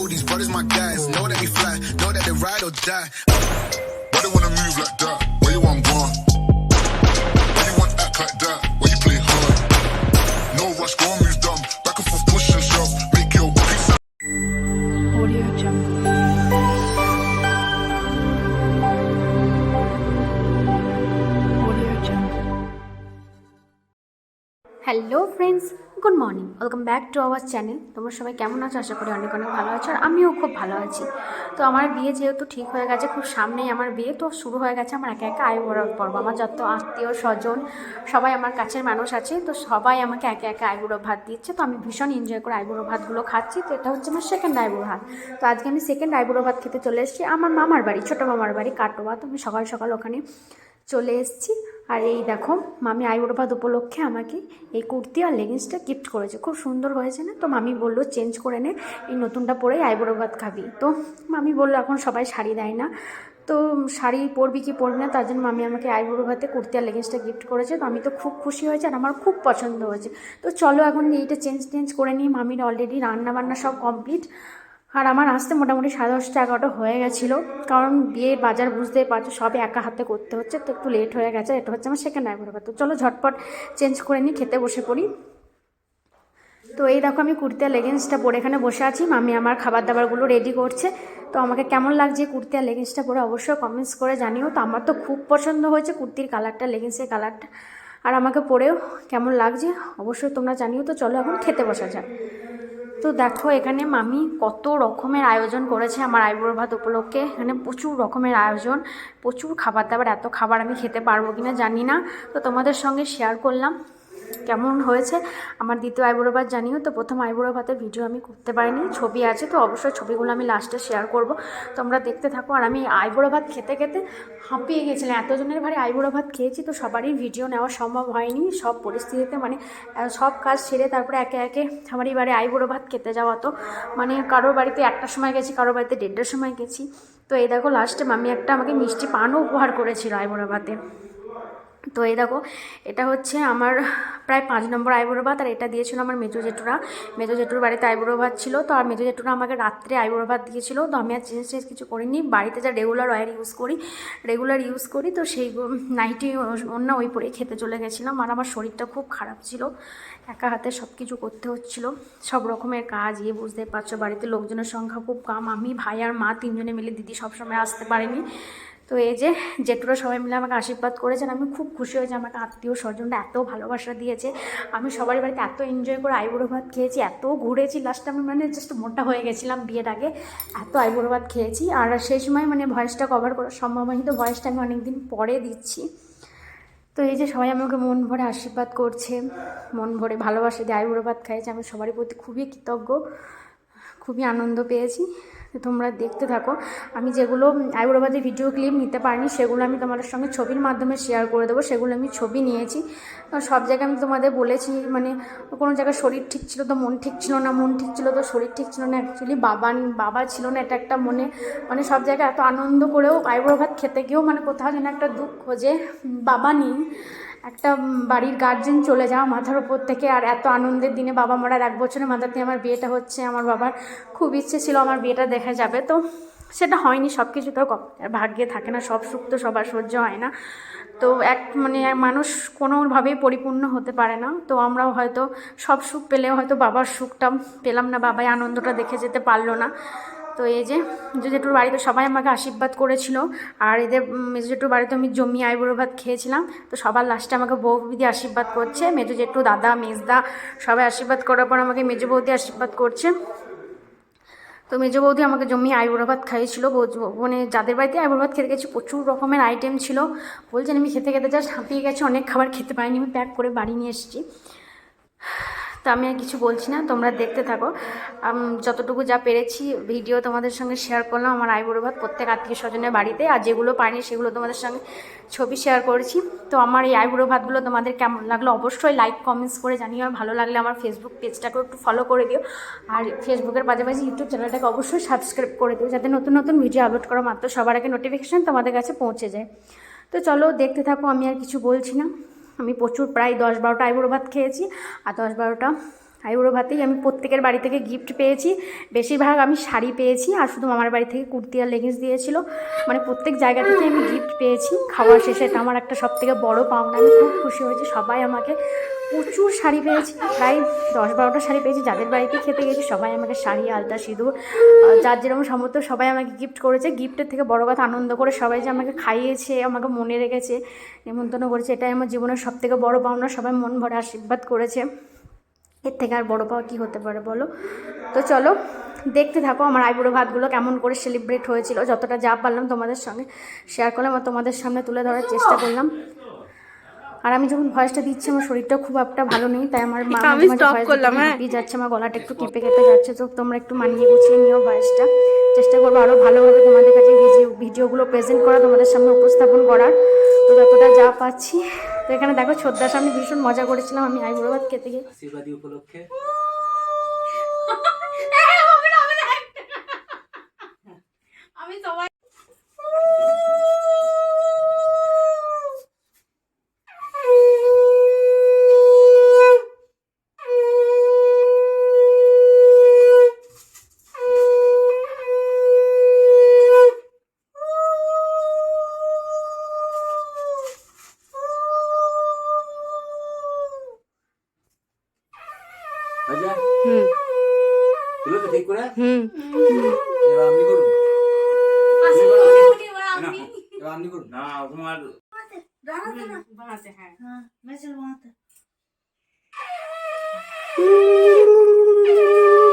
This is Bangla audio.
know these brothers my guys. Know that we fly, know that they ride or die. Why they wanna move like that? Where you want? Why you want act like that? You play hard? No rush, go on, dumb. Back and forth, push and shove. Make your sound. Audio jungle. Hello friends, good morning welcome back to our channel তোমরা সবাই কেমন আছো? আশা করি অনেক অনেক ভালো আছো, আর আমিও খুব ভালো আছি। তো আমার বিয়ে যেহেতু ঠিক হয়ে গেছে, খুব সামনেই আমার বিয়ে, তো শুরু হয়ে গেছে আমার একা একা আয়ু বড় পর্ব। আমার যত আত্মীয় স্বজন, সবাই আমার কাছের মানুষ আছে, তো সবাই আমাকে একে একে আইবুড়ো ভাত দিচ্ছে। তো আমি ভীষণ এনজয় করে আইবুড়ো ভাতগুলো খাচ্ছি। তো এটা হচ্ছে আমার সেকেন্ড আইবুড়ো ভাত। তো আজকে আমি সেকেন্ড আইবুড়ো ভাত খেতে চলে এসেছি। আমার মামার বাড়ি, ছোটো মামার বাড়ি, কাটোয়া। তো আমি সকাল সকাল ওখানে চলে এসেছি। আর এই দেখো, মামি আইবুড়োভাত উপলক্ষে আমাকে এই কুর্তি আর লেগিংসটা গিফট করেছে। খুব সুন্দর হয়েছে না? তো মামি বলল চেঞ্জ করে নে, এই নতুনটা পরেই আইবুড়ো ভাত খাবি। তো মামি বলল, এখন সবাই শাড়ি দেয় না। তো শাড়ি পরবি কি পরবি না, তার জন্য মামি আমাকে আইবুড়ো ভাতে কুর্তি আর লেগিংসটা গিফট করেছে। তো আমি তো খুব খুশি হয়েছে আর আমার খুব পছন্দ হয়েছে। তো চলো এখন এইটা চেঞ্জ টেঞ্জ করে নিই। মামির অলরেডি রান্না বান্না সব কমপ্লিট আর আমার আসতে মোটামুটি সাড়ে দশটা, এগারোটা হয়ে গেছিল। কারণ বিয়ের বাজার বুঝতেই পারছ, সবই একা হাতে করতে হচ্ছে, তো একটু লেট হয়ে গেছে, এটা হচ্ছে আমার সেকেন্ড আইবুড়ো ভাত তো চলো ঝটপট চেঞ্জ করে নিই, খেতে বসে পড়ি। তো এই দেখো আমি কুর্তি আর লেগিংসটা পরে এখানে বসে আছি মামি আমার খাবার দাবারগুলো রেডি করছে। তো আমাকে কেমন লাগছে কুর্তি আর লেগিংসটা পরে অবশ্যই কমেন্টস করে জানিও। তো আমার তো খুব পছন্দ হয়েছে কুর্তির কালারটা লেগিংসের কালারটা আর আমাকে পরেও কেমন লাগছে অবশ্যই তোমরা জানিও। তো চলো এখন খেতে বসা যাক। তো দেখো, এখানে মামি কত রকমের আয়োজন করেছে আমার আইবুড়ো ভাত উপলক্ষে। এখানে প্রচুর রকমের আয়োজন, প্রচুর খাবার দাবার, এত খাবার আমি খেতে পারব কিনা জানি না। তো তোমাদের সঙ্গে শেয়ার করলাম। কেমন হয়েছে? আমার দ্বিতীয় আইবুড়ো ভাত জানিও তো, প্রথম আইবুড়ো ভাতের ভিডিও আমি করতে পারিনি। ছবি আছে তো, অবশ্যই ছবিগুলো আমি লাস্টে শেয়ার করব। তোমরা দেখতে থাকো। আর আমি আইবুড়ো ভাত খেতে খেতে হাঁপিয়ে গেছিলাম। এতজনের ভারে আইবুড়ো ভাত খেয়েছি তো, সবারই ভিডিও নেওয়া সম্ভব হয়নি। সব পরিস্থিতিতে মানে সব কাজ সেরে তারপরে একে একে আমার এই বাড়ি আইবুড়ো ভাত খেতে যাওয়া তো। মানে কারোর বাড়িতে একটার সময় গেছি, কারোর বাড়িতে দেড়টার সময় গেছি। তো এই দেখো লাস্টে মামি একটা আমাকে মিষ্টি পানও উপহার করেছিল আইবুড়ো ভাতে। তো এই দেখো, এটা হচ্ছে আমার প্রায় পাঁচ নম্বর আইবুড়ো ভাত, আর এটা দিয়েছিল আমার মেজো জেঠুরা। মেজো জেঠুর বাড়িতে আইবুড়ো ভাত ছিল, তো আর মেজো জেঠুরা আমাকে রাত্রে আইবুড়ো ভাত দিয়েছিল, তো আমি আর চেঞ্জ টেঞ্জ কিছু করিনি। বাড়িতে যা রেগুলার অয়েল ইউজ করি রেগুলার ইউজ করি, তো সেই নাইটি অন্য ওই পরেই খেতে চলে গেছিলাম, আর আমার শরীরটা খুব খারাপ ছিল। একা হাতে সব কিছু করতে হচ্ছিল, সব রকমের কাজ ইয়ে বুঝতে পারছ, বাড়িতে লোকজনের সংখ্যা খুব কম, আমি, ভাই আর মা তিনজনে মিলে দিদি সবসময় আসতে পারেনি। তো এই যে জেঠুরা সবাই মিলে আমাকে আশীর্বাদ করেছেন, আমি খুব খুশি হয়েছি। আমাকে আত্মীয় স্বজনরা এত ভালোবাসা দিয়েছে। আমি সবার বাড়িতে এত এনজয় করে আইবুড়ো ভাত খেয়েছি, এত ঘুরেছি। লাস্টে আমি মানে জাস্ট মোটা হয়ে গেছিলাম বিয়ের আগে, এত আইবুড়ো ভাত খেয়েছি। আর সেই সময় মানে ভয়েসটা কভার করা সম্ভব হয়নি তো ভয়েসটা আমি অনেকদিন পরে দিচ্ছি। তো এই যে সবাই আমাকে মন ভরে আশীর্বাদ করছে, মন ভরে ভালোবাসা দিয়ে আইবুড়ো ভাত খাইছে আমি সবারই প্রতি খুবই কৃতজ্ঞ, খুবই আনন্দ পেয়েছি। তোমরা দেখতে থাকো। আমি যেগুলো আইবুড়োবাদের ভিডিও ক্লিপ নিতে পারিনি, সেগুলো আমি তোমাদের সঙ্গে ছবির মাধ্যমে শেয়ার করে দেবো। সেগুলো আমি ছবি নিয়েছি। সব জায়গায় আমি তোমাদের বলেছি মানে কোনো জায়গায় শরীর ঠিক ছিল তো মন ঠিক ছিল না, মন ঠিক ছিল তো শরীর ঠিক ছিল না। অ্যাকচুয়ালি বাবা বাবা ছিল না, এটা একটা মনে মানে সব জায়গায় এত আনন্দ করেও আইবুড়ো ভাত খেতে গিয়েও মানে কোথাও যেন একটা দুঃখ যে বাবা নেই। একটা বাড়ির গার্জেন চলে যাওয়া মাথার ওপর থেকে আর এত আনন্দের দিনে বাবা মারার এক বছরের মাথাতে আমার বিয়েটা হচ্ছে, আমার বাবার খুব ইচ্ছে ছিল আমার বিয়েটা দেখা যাবে। তো সেটা হয়নি সব কিছু তো ভাগ্যে থাকে না, সব সুখ তো সবার, সহ্য হয় না। তো এক মানে মানুষ কোনোভাবেই পরিপূর্ণ হতে পারে না। তো আমরাও হয়তো সব সুখ পেলেও হয়তো বাবার সুখটা পেলাম না, বাবাই আনন্দটা দেখে যেতে পারল না। তো এই যে জেঠুর বাড়িতে সবাই আমাকে আশীর্বাদ করেছিল। আর এদের মেজো জেঠুর বাড়িতে আমি জমি, আইবুড়ো ভাত খেয়েছিলাম। তো সবার লাস্টে আমাকে বউ দিদি আশীর্বাদ করছে। মেজো জেঠু, দাদা, মেজদা সবাই আশীর্বাদ করার পর আমাকে মেজো বৌদি আশীর্বাদ করছে। তো মেজো বৌদি আমাকে জমি, আইবুড়ো ভাত খাইয়েছিল। মানে যাদের বাড়িতে আইবুড়ো ভাত খেতে গেছি, প্রচুর রকমের আইটেম ছিল। বলছেন আমি খেতে খেতে জাস্ট হাঁপিয়ে গেছি, অনেক খাবার খেতে পারিনি, আমি প্যাক করে বাড়ি নিয়ে এসেছি। তো আমি আর কিছু বলছি না, তোমরা দেখতে থাকো। যতটুকু যা পেরেছি ভিডিও তোমাদের সঙ্গে শেয়ার করলাম আমার আইবুড়ো ভাত প্রত্যেক আত্মীয় স্বজনের বাড়িতে, আর যেগুলো পাইনি সেগুলো তোমাদের সঙ্গে ছবি শেয়ার করেছি। তো আমার এই আইবুড়ো ভাতগুলো তোমাদের কেমন লাগল অবশ্যই লাইক কমেন্টস করে জানিও, আর ভালো লাগলে আমার ফেসবুক পেজটাকেও একটু ফলো করে দিও। আর ফেসবুকের পাশাপাশি ইউটিউব চ্যানেলটাকে অবশ্যই সাবস্ক্রাইব করে দিও, যাতে নতুন নতুন ভিডিও আপলোড করা মাত্র সবার আগে নোটিফিকেশান তোমাদের কাছে পৌঁছে যায়। তো চলো দেখতে থাকো, আমি আর কিছু বলছি না। আমি প্রচুর প্রায় দশ বারোটা আইবুড়ো ভাত খেয়েছি। আর দশ বারোটা আইবুড়ো ভাতেই আমি প্রত্যেকের বাড়ি থেকে গিফট পেয়েছি। বেশিরভাগ আমি শাড়ি পেয়েছি আর শুধু আমার বাড়ি থেকে কুর্তি আর লেগিংস দিয়েছিল। মানে প্রত্যেক জায়গা থেকে আমি গিফট পেয়েছি। খাওয়া শেষে এটা আমার একটা সব থেকে বড়ো পাওনা। আমি খুব খুশি হয়েছি। সবাই আমাকে প্রচুর শাড়ি পেয়েছি। প্রায় দশ বারোটা শাড়ি পেয়েছি। যাদের বাড়িতে খেতে গেছি সবাই আমাকে শাড়ি, আলতা, সিঁদুর যার যেরকম সামর্থ্য সবাই আমাকে গিফট করেছে। গিফটের থেকে বড় কথা আনন্দ করে সবাই যে আমাকে খাইয়েছে, আমাকে মনে রেখেছে নেমন্তন্ন করেছে। এটাই আমার জীবনের সব থেকে বড় পাওনা। সবাই মন ভরে আশীর্বাদ করেছে। এর থেকে আর বড় পাওয়া কী হতে পারে বলো? তো চলো দেখতে থাকো আমার আইবুড়ো ভাতগুলো কেমন করে সেলিব্রেট হয়েছিল। যতটা যা পারলাম তোমাদের সঙ্গে শেয়ার করলাম আর তোমাদের সামনে তুলে ধরার চেষ্টা করলাম। আর আমি যখন ভয়েসটা দিচ্ছি আমার শরীরটা খুব একটা ভালো নেই তাই আমার মা আমি করলাম, হ্যাঁ। যাচ্ছে আমার গলাটা একটু কেঁপে কেঁপে যাচ্ছে তো তোমরা একটু মানিয়ে গুছিয়ে নিও ভয়েসটা চেষ্টা করব আরও ভালোভাবে তোমাদের কাছে ভিডিও ভিডিওগুলো প্রেজেন্ট করা তোমাদের সামনে উপস্থাপন করার। তো যতটা যা পাচ্ছি তো এখানে দেখো ছোদ্দার সামনে ভীষণ মজা করেছিলাম আমি আইবুড়ো ভাত খেতে গিয়ে। আশীর্বাদী উপলক্ষে। আমি সবাই হুম এবার আপনি করুন এবার আপনি করুন না তোমার হুম